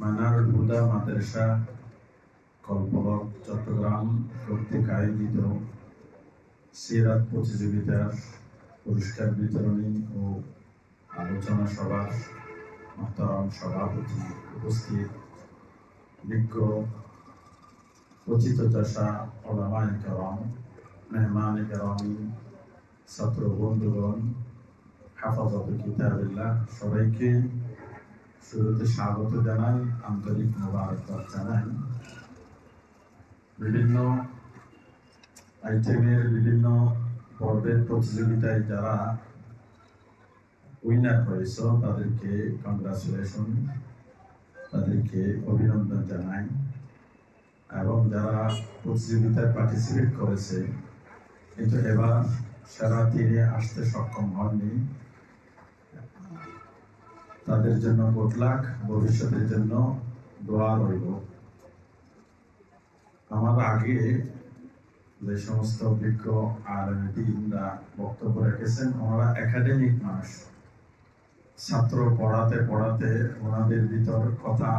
মানারুল হুদা মাদ্রাসা কল্পলক চট্টগ্রাম কর্তৃক আয়োজিত সিরাত প্রতিযোগিতার পুরস্কার বিতরণী ও আলোচনা সভার মহতারাম সভাপতি উপস্থিত। বিজ্ঞ পচিত চাষা ওলামায় কেরাম, মেহমান কেরামি, ছাত্র বন্ধুগণ, হাফাজত কিতাবিল্লাহ সবাইকে শুরুতে স্বাগত জানাই, আন্তরিক মোবারকবাদ জানাই। বিভিন্ন আইটেমের বিভিন্ন পর্বের প্রতিযোগিতায় যারা উইনার হয়েছ, তাদেরকে কংগ্রাচুলেশন তাদেরকে অভিনন্দন জানাই। এবং যারা প্রতিযোগিতায় পার্টিসিপেট করেছে, কিন্তু এবার সারা তীরে আসতে সক্ষম হননি। তাদের জন্য গোটলাক ভবিষ্যতের জন্য দোয়া রইল। আমার আগে যে সমস্ত অভিজ্ঞ আলমদিনরা বক্তব্য রেখেছেন, ওনারা একাডেমিক মানুষ। ছাত্র পড়াতে পড়াতে ওনাদের ভিতর কথা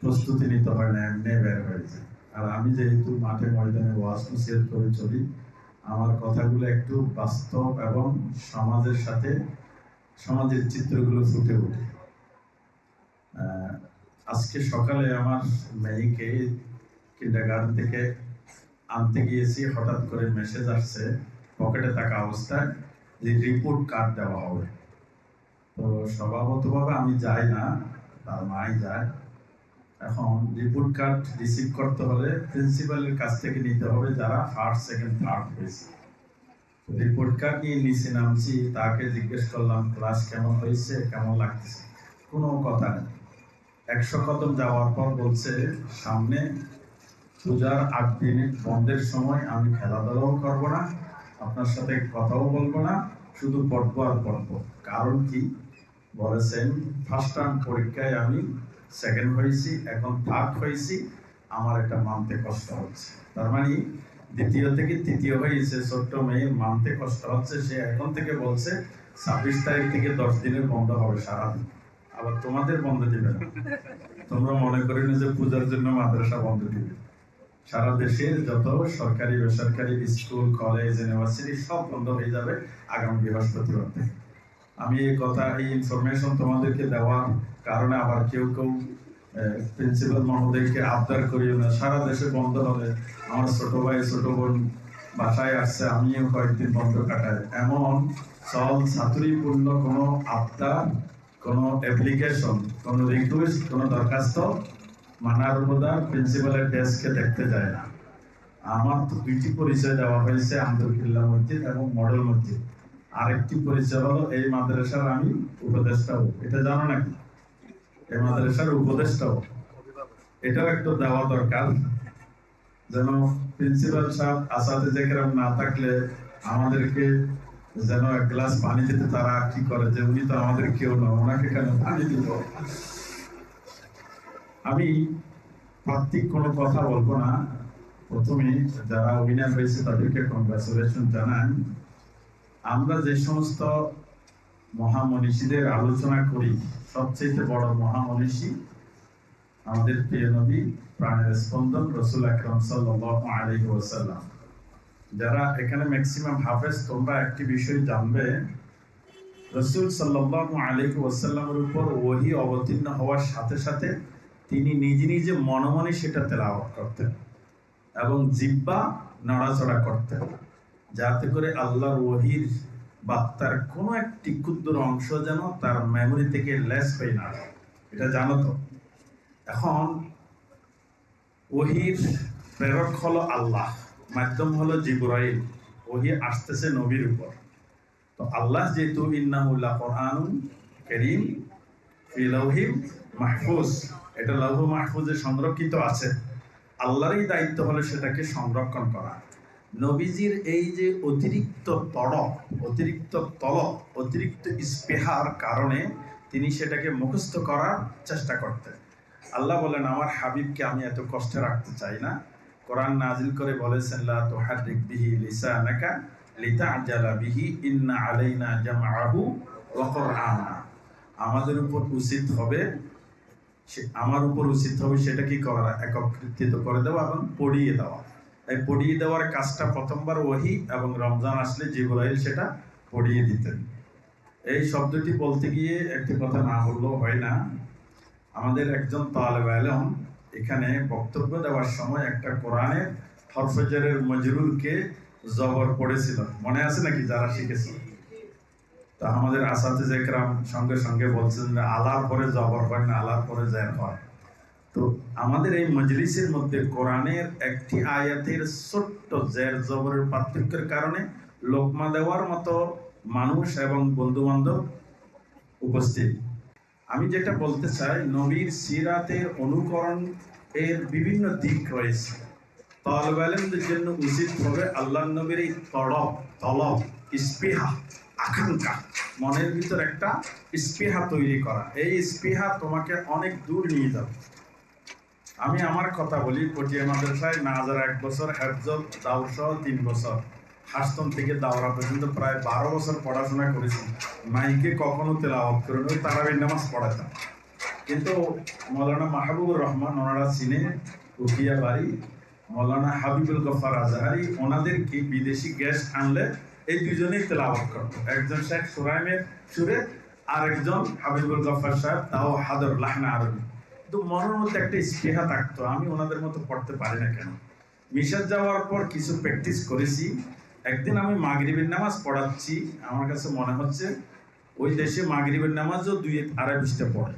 প্রস্তুতি নিতে হয় না, এমনি বের হয়েছে আর আমি যেহেতু মাঠে ময়দানে ওয়াজ নসিহত করে চলি, আমার কথাগুলো একটু বাস্তব এবং সমাজের সাথে সমাজের চিত্রগুলো ফুটে ওঠে। আজকে সকালে আমার মেয়েকে কিন্ডারগার্ডেন থেকে আনতে গিয়েছি, হঠাৎ করে মেসেজ আসছে পকেটে থাকা অবস্থায় যে রিপোর্ট কার্ড দেওয়া হবে। তো স্বভাবতভাবে আমি যাই না, তার মাই যায়। এখন রিপোর্ট কার্ড রিসিভ করতে হলে প্রিন্সিপালের কাছ থেকে নিতে হবে যারা ফার্স্ট সেকেন্ড থার্ড হয়েছে। রিপোর্ট নিয়ে নিচে নামছি, তাকে জিজ্ঞেস করলাম, ক্লাস কেমন হয়েছে? কেমন লাগতেছে? কোনো কথা নেই। একশো কদম যাওয়ার পর বলছে, সামনে পূজার আট বন্ধের সময় আমি খেলাধুলাও করব না, আপনার সাথে কথাও বলব না, শুধু পড়ব আর পড়ব। কারণ কি? বলেছেন, ফার্স্ট টার্ম পরীক্ষায় আমি সেকেন্ড হয়েছি, এখন থার্ড হয়েছি, আমার এটা মানতে কষ্ট হচ্ছে। তার মানে দ্বিতীয় থেকে তৃতীয় হয়েছে ছোট্ট মেয়ে, মানতে কষ্ট হচ্ছে, সে এখন থেকে বলছে, ছাব্বিশ তারিখ থেকে দশ দিনের বন্ধ হবে সারাদিন। আবার তোমাদের বন্ধ দিবে না। তোমরা মনে করি না যে পূজার জন্য মাদ্রাসা বন্ধ দিবে। সারা দেশের যত সরকারি, বেসরকারি স্কুল, কলেজ, ইউনিভার্সিটি সব বন্ধ হয়ে যাবে আগামী বৃহস্পতিবার। আমি এই কথা, এই ইনফরমেশন তোমাদেরকে দেওয়ার কারণে আবার কেউ কেউ প্রিন্সিপাল মহোদয়কে আবদার করিও না। সারা দেশে বন্ধ হবে। আমার ছোট ভাই, ছোট বোন বাসায় আসছে, আমিও কয়েকদিন বন্ধ কাটাই। এমন চল ছাত্রীপূর্ণ কোনো আবদার, কোনো অ্যাপ্লিকেশন কোনো রিকোয়েস্ট কোনো দরখাস্ত মানার উপদার প্রিন্সিপালের ডেস্কে দেখতে যায় না। আমার দুইটি পরিচয় দেওয়া হয়েছে আন্দরকিল্লা মসজিদ এবং মডেল মসজিদ। আরেকটি পরিচয় হলো এই মাদ্রাসার আমি উপদেষ্টাও এটা জানো নাকি? এই মাদ্রাসার উপদেষ্টাও। এটাও একটু দেওয়া দরকার। যেন প্রিন্সিপাল সাহেব আসাতে যেরকম না থাকলে আমাদেরকে যেন এক গ্লাস পানি দিতে তারা কি করে, যে উনি তো আমাদের কেউ না, ওনাকে কেন পানি দিব? আমি প্রান্তিক কোনো কথা বলব না। প্রথমে যারা উইনার হয়েছে তাদেরকে কংগ্রাচুলেশন জানান। আমরা যে সমস্ত মহামনীষীদের আলোচনা করি সবচেয়ে বড় মহামনীষী আমাদের প্রিয় নবী, প্রাণের স্পন্দন রসুল আকরম আলাইহি যারা এখানে ম্যাক্সিমাম হাফেজ, তোমরা একটি বিষয় জানবে, রসুল সাল্লাল্লাহু আলাইহি ওয়াসাল্লামের উপর ওহি অবতীর্ণ হওয়ার সাথে সাথে তিনি নিজে নিজে মনে মনে সেটা তেলাওয়াত করতেন এবং জিব্বা নড়াচড়া করতেন, যাতে করে আল্লাহর ওহির বার্তার কোনো একটি ক্ষুদ্র অংশ যেন তার মেমোরি থেকে লেস হয়ে না এটা জানো তো? এখন ওহির প্রেরক হলো আল্লাহ, মাধ্যম হলো জিবরাইল। ওহি আসতেছে নবীর উপর। তো আল্লাহ যেহেতু কোরআনুন করিম মাহফুজ। এটা লৌহ মাহফুজে সংরক্ষিত আছে। আল্লাহরই দায়িত্ব হলো সেটাকে সংরক্ষণ করা। নবীজির এই যে অতিরিক্ত তড়প অতিরিক্ত তলব, অতিরিক্ত স্পেহার কারণে তিনি সেটাকে মুখস্থ করার চেষ্টা করতেন। আল্লাহ বলেন, আমার হাবিবকে আমি এত কষ্টে রাখতে চাই না। কোরআন নাজিল করে বলেছেন, লা তুহাররিক বিহি লিসানাকা লিতাআজালা বিহি, ইন্না আলাইনা জামআহু ওয়া কুরআনা আমাদের উপর উচিত হবে আমার উপর উচিত হবে সেটা কি করা? একত্রিত করে দেওয়া এবং পড়িয়ে দেওয়া। এই পড়িয়ে দেওয়ার কাজটা প্রথমবার ওহি এবং রমজান আসলে জিবরাইল সেটা পড়িয়ে দিতেন। এই শব্দটি বলতে গিয়ে একটি কথা না বললেও হয় না। আমাদের একজন তালেব আলম এখানে বক্তব্য দেওয়ার সময় একটা কোরআনের হরফজরের মজরুলকে জবর পড়েছিল। মনে আছে নাকি যারা শিখেছে? তা আমাদের আসাতে একরাম সঙ্গে সঙ্গে বলছেন যে আলার পরে জবর হয় না আলার পরে জের হয়। তো আমাদের এই মজলিসের মধ্যে কোরআনের একটি আয়াতের ছোট্ট জের জবরের পার্থক্যের কারণে লোকমা দেওয়ার মতো মানুষ এবং বন্ধু বান্ধব উপস্থিত। আমি যেটা বলতে চাই, নবীর সিরাতের অনুকরণ এর বিভিন্ন দিক রয়েছে। তলব আলেমদের জন্য উচিত হবে আল্লাহ নবীর এই তড়প, তলব স্পৃহা আকাঙ্ক্ষা। মনের ভিতর একটা স্পৃহা তৈরি করা। এই স্পৃহা তোমাকে অনেক দূর নিয়ে যাবে। আমি আমার কথা বলি পটিয়া মাদ্রাসায় নাজার এক বছর, হেফজল দাউর সহ তিন বছর। হাসতন থেকে দাওরা পর্যন্ত প্রায় বারো বছর পড়াশোনা করেছি। মাইকে কখনো তেলাওয়াত করে ওই তারাবির নামাজ পড়াতাম। কিন্তু মৌলানা মাহবুবুর রহমান ওনারা চিনে উকিয়া বাড়ি, মৌলানা হাবিবুল গফার আজহারি ওনাদেরকে বিদেশি গ্যাস আনলে এই দুজনেই তেলাওয়াত করত। একজন শেখ সুরাইমের সুরে আর একজন হাবিবুল গফার সাহেব, তাও হাদর লাহনা আরবি। কিন্তু মনের মধ্যে একটা স্পৃহা থাকতো, আমি ওনাদের মতো পড়তে পারি না কেন? মিশর যাওয়ার পর কিছু প্র্যাকটিস করেছি। একদিন আমি মাগরিবের নামাজ পড়াচ্ছি, আমার কাছে মনে হচ্ছে ওই দেশে মাগরিবের নামাজও দুই আড়াই পৃষ্ঠা পড়ে।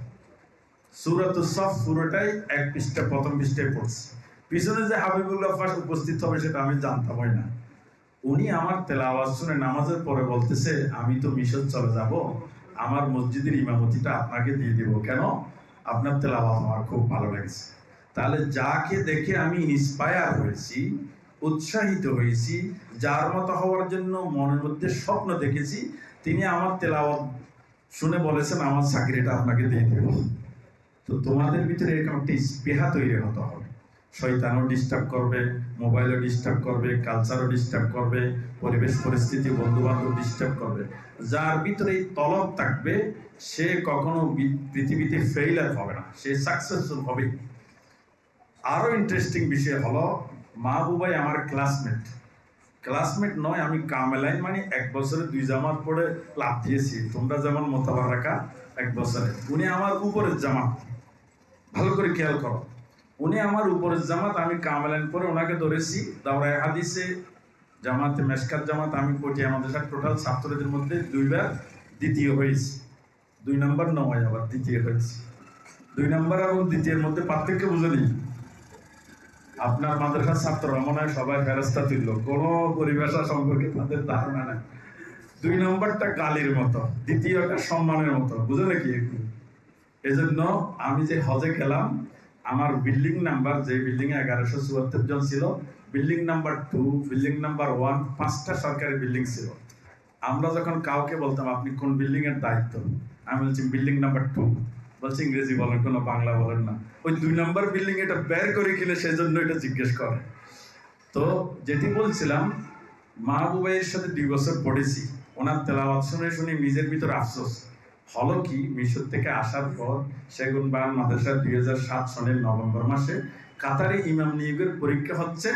সুরাত সফ পুরোটাই এক পৃষ্ঠা, প্রথম পৃষ্ঠায় পড়ছে। পিছনে যে হাবিবুল্লাহ ফাস উপস্থিত হবে সেটা আমি জানতামই না। উনি আমার তেলাওয়াজ শুনে নামাজের পরে বলতেছে, আমি তো মিশর চলে যাব, আমার মসজিদের ইমামতিটা আপনাকে দিয়ে দিব। কেন? আপনার তেলাওয়াজ আমার, খুব ভালো লেগেছে। তাহলে যাকে দেখে আমি ইন্সপায়ার হয়েছি, উৎসাহিত হয়েছি, যার মতো হওয়ার জন্য মনের মধ্যে স্বপ্ন দেখেছি, তিনি আমার তেলাওয়াত শুনে বলেছেন, আমার চাকরিটা আপনাকে দিয়ে দেব। তো তোমাদের ভিতরে এরকম একটা স্পেহা তৈরি হতে হবে। শয়তানও ডিস্টার্ব করবে মোবাইলও ডিস্টার্ব করবে কালচারও ডিস্টার্ব করবে, পরিবেশ, পরিস্থিতি বন্ধু বান্ধব ডিস্টার্ব করবে। যার ভিতরে এই তলব থাকবে সে কখনো পৃথিবীতে ফেইলার হবে না, সে সাকসেসফুল হবে। আরও ইন্টারেস্টিং বিষয় হলো মাহবুবাই আমার ক্লাসমেট ক্লাসমেট নয়, আমি কামেলাইন মানে এক বছরে দুই জামাত পরে লাভ দিয়েছি। তোমরা যেমন মোতাবার রাখা এক বছরে। উনি আমার উপরের জামাত। ভালো করে খেয়াল করো। উনি আমার উপরের জামাত, আমি কামেলাইন পরে ওনাকে ধরেছি দাওরায় হাদিসে, জামাতে মেশকাত জামাত, আমি পটি আমাদের টোটাল ছাত্রদের মধ্যে দুইবার দ্বিতীয় হয়েছি। দুই নম্বর নয়, আবার দ্বিতীয় হয়েছে। দুই নম্বর এবং দ্বিতীয়ের মধ্যে পার্থক্য বুঝেনি আপনার মাদ্রাসার ছাত্ররা মনে হয় সবাই ফেরস্তা তুললো কোনো পরিভাষা সম্পর্কে তাদের ধারণা নেই। দুই নম্বরটা গালির মতো, দ্বিতীয়টা সম্মানের মতো। বুঝে নাকি একটু? এজন্য আমি যে হজে গেলাম, আমার বিল্ডিং নাম্বার, যে বিল্ডিং এ এগারোশো চুয়াত্তর জন ছিল, building number two, building number one, পাঁচটা সরকারি বিল্ডিং ছিল। আমরা যখন কাউকে বলতাম, আপনি কোন বিল্ডিং এর দায়িত্ব? আমি বলছি বিল্ডিং নাম্বার টু বলছে ইংরেজি বলেন, কোনো বাংলা বলেন না। ওই দুই নম্বর বিল্ডিং এটা বের করে কিনে সেজন্য এটা জিজ্ঞেস করে। তো যেটি বলছিলাম মাহবুবাইয়ের সাথে দুই বছর পড়েছি। ওনার তেলাওয়াত শুনে শুনে নিজের ভিতর আফসোস। হলো কি, মিশর থেকে আসার পর সেগুন বান মাদ্রাসা দুই হাজার সাত সনের নভেম্বর মাসে কাতারে ইমাম নিয়োগের পরীক্ষা হচ্ছে।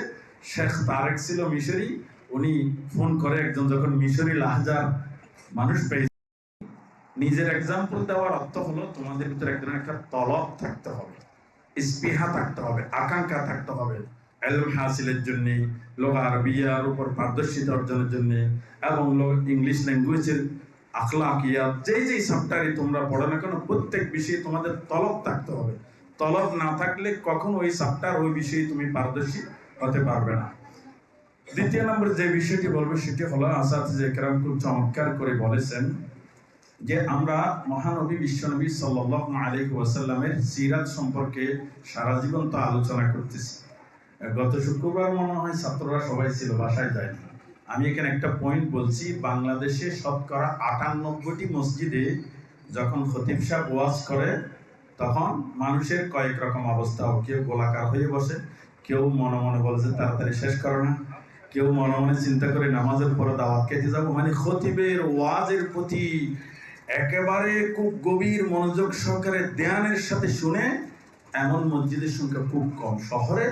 শেখ তারেক ছিল মিশরি, উনি ফোন করে একজন যখন মিশরি লাহজার মানুষ পেয়ে নিজের এক্সাম্পল দেওয়ার অর্থ হলো তোমাদের ভিতরে এক ধরনের একটা তলব থাকতে হবে স্পৃহা থাকতে হবে, আকাঙ্ক্ষা থাকতে হবে, এলম হাসিলের জন্য, লোক আরবিয়ার উপর পারদর্শিতা অর্জনের জন্য এবং লোক ইংলিশ ল্যাঙ্গুয়েজের আখলাকিয়া যেই যেই তোমরা পড়ো না কেন, প্রত্যেক বিষয়ে তোমাদের তলব থাকতে হবে। তলব না থাকলে কখন ওই সাবটার ওই বিষয়ে তুমি পারদর্শী হতে পারবে না। দ্বিতীয় নম্বর যে বিষয়টি বলব, সেটি হলো আসাদ যে কেরাম খুব চমৎকার করে বলেছেন যে আমরা মহানবী বিশ্বনবী সাল্লাল্লাহু আলাইহি ওয়াসাল্লামের সিরাত সম্পর্কে সারা জীবন তো আলোচনা করতেছি। গত শুক্রবার মনে হয় ছাত্ররা সবাই ছিল, বাসায় যায়নি। আমি এখানে একটা পয়েন্ট বলছি, বাংলাদেশে শতকরা আটানব্বইটি মসজিদে যখন খতিব সাহেব ওয়াজ করে, তখন মানুষের কয়েক রকম অবস্থা হয়। কেউ গোলাকার হয়ে বসে, কেউ মনে মনে বলছে, তাড়াতাড়ি শেষ করো না। কেউ মনে মনে চিন্তা করে, নামাজের পরে দাওয়াত খেতে যাব? মানে খতিবের ওয়াজের প্রতি একেবারে খুব গভীর মনোযোগ সহকারে ধ্যানের সাথে শুনে এমন মসজিদের সংখ্যা খুব কম। শহরে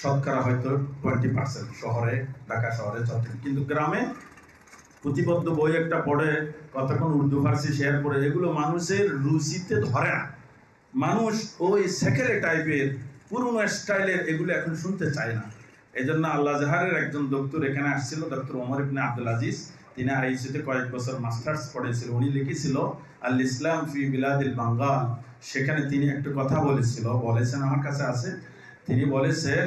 শতকরা হয়তো টোয়েন্টি পার্সেন্ট শহরে, ঢাকা শহরে চট্টগ্রাম কিন্তু গ্রামে পুঁথিবদ্ধ বই একটা পড়ে, কতক্ষণ উর্দু, ফার্সি শেয়ার করে, এগুলো মানুষের রুচিতে ধরে না। মানুষ ওই সেকেলে টাইপের, পুরনো স্টাইলের এগুলো এখন শুনতে চায় না। এই জন্য আল্লাহ জাহারের একজন ডক্টর এখানে আসছিল ডক্টর ওমর ইবনে আব্দুল আজিজ। তিনি আইসিতে কয়েক বছর মাস্টার্স পড়েছিল। উনি লিখেছিল আল ইসলাম ফি বিলাদিল বাঙ্গাল। সেখানে তিনি একটা কথা বলেছিল। বলেছেন, আমার কাছে আছে। তিনি বলেছেন,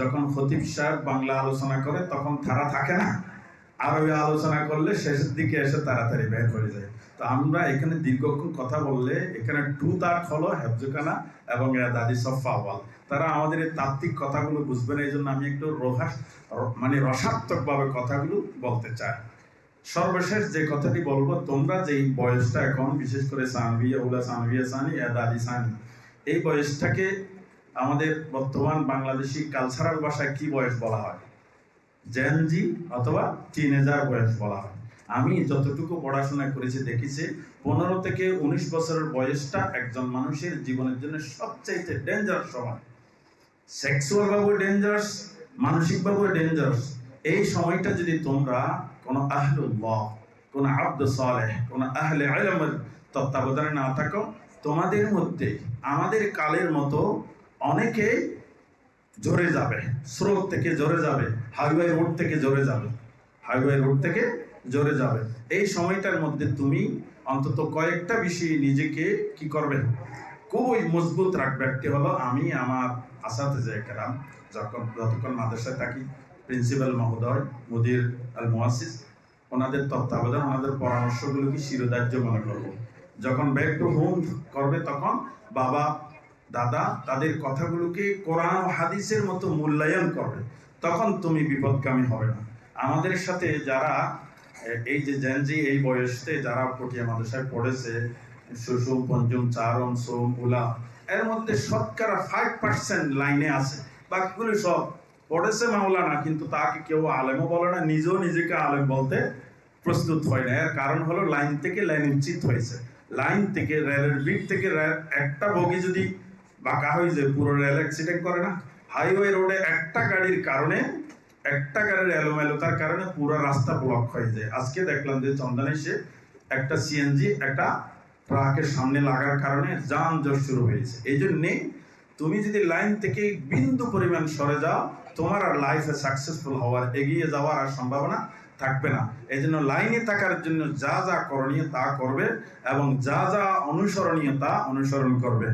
যখন খতিব সাহেব বাংলা আলোচনা করে, তখন তারা থাকে না। আরবি আলোচনা করলে শেষের দিকে এসে তাড়াতাড়ি বের হয়ে যায়। তো আমরা এখানে দীর্ঘক্ষণ কথা বললে, এখানে টু তার হলো হেফজুকানা এবং দাদি সফাওয়াল তারা আমাদের এই তাত্ত্বিক কথাগুলো বুঝবে না এই জন্য আমি একটু রোহাস মানে রসাত্মকভাবে কথাগুলো বলতে চাই। সর্বশেষ যে কথাটি বলব, তোমরা যে বয়সটা এখন, বিশেষ করে সানভিয়া উলা সানভিয়া সানি দাদি সানি, এই বয়সটাকে আমাদের বর্তমান বাংলাদেশি কালচারাল ভাষায় কি বয়স বলা হয়? জেনজি অথবা টিনেজার বয়স বলা হয়। আমি যতটুকু পড়াশোনা করেছি, দেখেছি, পনেরো থেকে উনিশ বছরের বয়সটা একজন মানুষের জীবনের জন্য সবচাইতে ডেঞ্জারাস সময়। সেক্সুয়াল ভাবে ডেঞ্জারাস মানসিকভাবে ডেঞ্জারাস এই সময়টা যদি তোমরা কোনো আহলুল্লাহ, কোনো আব্দ সালেহ, কোনো আহলে আলমের তত্ত্বাবধানে না থাকো। তোমাদের মধ্যে আমাদের কালের মতো অনেকে ঝরে যাবে, স্রোত থেকে ঝরে যাবে হাইওয়ে রোড থেকে ঝরে যাবে হাইওয়ে রোড থেকে ঝরে যাবে। এই সময়টার মধ্যে তুমি অন্তত কয়েকটা বিষয়ে নিজেকে কি করবে? খুবই মজবুত রাখবে। একটি হলো আমি আমার আসাতে যে কেরাম যখন যতক্ষণ মাদ্রাসায় থাকি প্রিন্সিপাল মহোদয়, মুদির আল মুহাসিস ওনাদের তত্ত্বাবধান, ওনাদের পরামর্শগুলোকে শিরোধার্য মনে করব? যখন ব্যাক টু হোম করবে তখন বাবা, দাদা তাদের কথাগুলোকে কোরআন হাদিসের মতো মূল্যায়ন করবে। তখন তুমি বিপদগামী হবে না। আমাদের সাথে যারা, এই যে জেনজি এই বয়সে যারা পটিয়া মাদ্রাসায় পড়েছে, সুষুম, পঞ্চম, চারম, সোম উলা এর মধ্যে শতকরা ফাইভ পার্সেন্ট লাইনে আছে। বাকিগুলো সব পড়েছে মাওলানা, কিন্তু তাকে কেউ আলেমও বলে না, নিজেও নিজেকে আলেম বলতে প্রস্তুত হয় না। এর কারণ হলো লাইন থেকে লাইন উচিত হয়েছে। লাইন থেকে, রেলের বিট থেকে একটা বগি যদি বাঁকা হয়ে যায়, পুরো রেল অ্যাক্সিডেন্ট করে না। হাইওয়ে রোডে একটা গাড়ির কারণে, একটা গাড়ির এলোমেলোতার কারণে পুরো রাস্তা ব্লক হয়ে যায়। আজকে দেখলাম যে চন্দন এসে একটা সিএনজি একটা ট্রাকের সামনে লাগার কারণে যানজট শুরু হয়েছে। এই জন্যে তুমি যদি লাইন থেকে বিন্দু পরিমাণ সরে যাও তোমার আর লাইফে সাকসেসফুল হওয়ার এগিয়ে যাওয়ার আর সম্ভাবনা থাকবে না। এই জন্য লাইনে থাকার জন্য যা যা করণীয় তা করবে এবং যা যা অনুসরণীয় তা অনুসরণ করবে।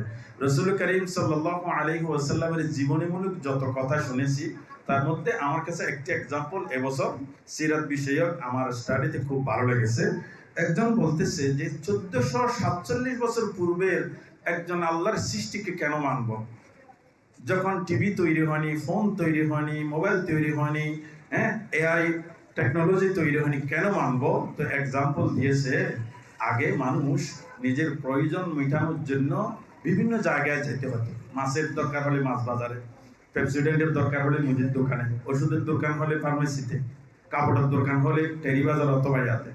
রসুল করিম সাল্লাহ আলহি ওয়াসাল্লামের জীবনীমূলক যত কথা শুনেছি, তার মধ্যে আমার কাছে একটি এক্সাম্পল এবছর সিরাত বিষয়ক আমার স্টাডিতে খুব ভালো লেগেছে। একজন বলতেছে যে, চোদ্দশো সাতচল্লিশ বছর পূর্বের একজন আল্লাহর সৃষ্টিকে কেন মানব? যখন টিভি তৈরি হয়নি, ফোন তৈরি হয়নি, মোবাইল তৈরি হয়নি হ্যাঁ এআই টেকনোলজি তৈরি হয়নি, কেন মানব? তো এক্সাম্পল দিয়েছে, আগে মানুষ নিজের প্রয়োজন মেটানোর জন্য বিভিন্ন জায়গায় যেতে হতো। মাছের দরকার হলে মাছ বাজারে প্রেসিডেন্টের দরকার হলে মুদির দোকানে, ওষুধের দোকান হলে ফার্মেসিতে কাপড়ের দোকান হলে টেরি বাজার অথবা ইয়াতে।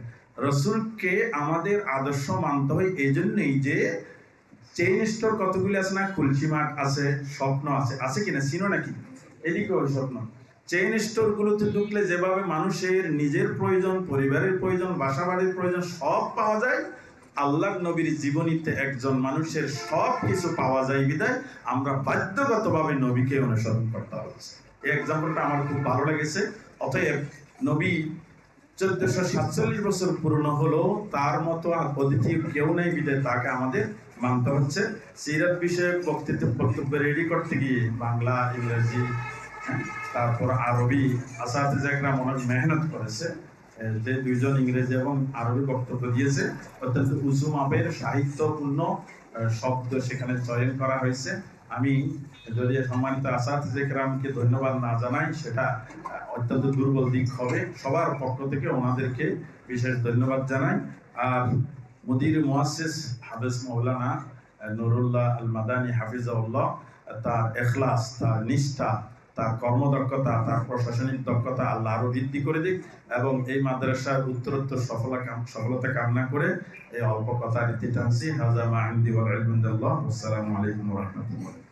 রসুলকে আমাদের আদর্শ মানতে হয় এই জন্যই যে চেইন স্টোর কতগুলি আছে না? খুলসি মাঠ আছে, স্বপ্ন আছে। আছে কিনা চিনো নাকি? এদিকে ওই স্বপ্ন। চেইন স্টোর গুলোতে ঢুকলে যেভাবে মানুষের নিজের প্রয়োজন, পরিবারের প্রয়োজন বাসা বাড়ির প্রয়োজন, সব পাওয়া যায়। আল্লাহ নবীর জীবনীতে একজন মানুষের সব কিছু পাওয়া যায়, বিদায়। আমরা বাধ্যগতভাবে নবীকে অনুসরণ করতে হচ্ছে। এই এক্সাম্পলটা আমার খুব ভালো লেগেছে। অতএব নবী চোদ্দশো সাতচল্লিশ বছর পুরনো হলো তার মতো আর অতিথি কেউ নেই, বিদায়। তাকে আমাদের মানতে হচ্ছে। সিরাত বিষয়ক বক্তৃত্ব বক্তব্য রেডি করতে গিয়ে বাংলা ইংরেজি হ্যাঁ, তারপর আরবি আসাদিজাকরাম অনেক মেহনত করেছে যে দুইজন ইংরেজি এবং আরবি বক্তব্য দিয়েছে অত্যন্ত উঁচু মাপের সাহিত্যপূর্ণ শব্দ সেখানে চয়ন করা হয়েছে। আমি যদি সম্মানিত আসাদিজাকরামকে ধন্যবাদ না জানাই সেটা অত্যন্ত দুর্বল দিক হবে। সবার পক্ষ থেকে ওনাদেরকে বিশেষ ধন্যবাদ জানাই। আর মুদির মোয়াসিস হাফেজ মৌলানা নুরুল্লাহ আল মাদানী হাফিজাউল্লাহ তার এখলাস, তার নিষ্ঠা, তার কর্মদক্ষতা, তার প্রশাসনিক দক্ষতা আল্লাহ আরও বৃদ্ধি করে দিক এবং এই মাদ্রাসার উত্তরোত্তর সফলতা সফলতা কামনা করে এই অল্প কথা রীতি টানছি হাজামা আহমদি ইনদাল্লাহ। আসসালামু আলাইকুম রাহমাতুল্লাহ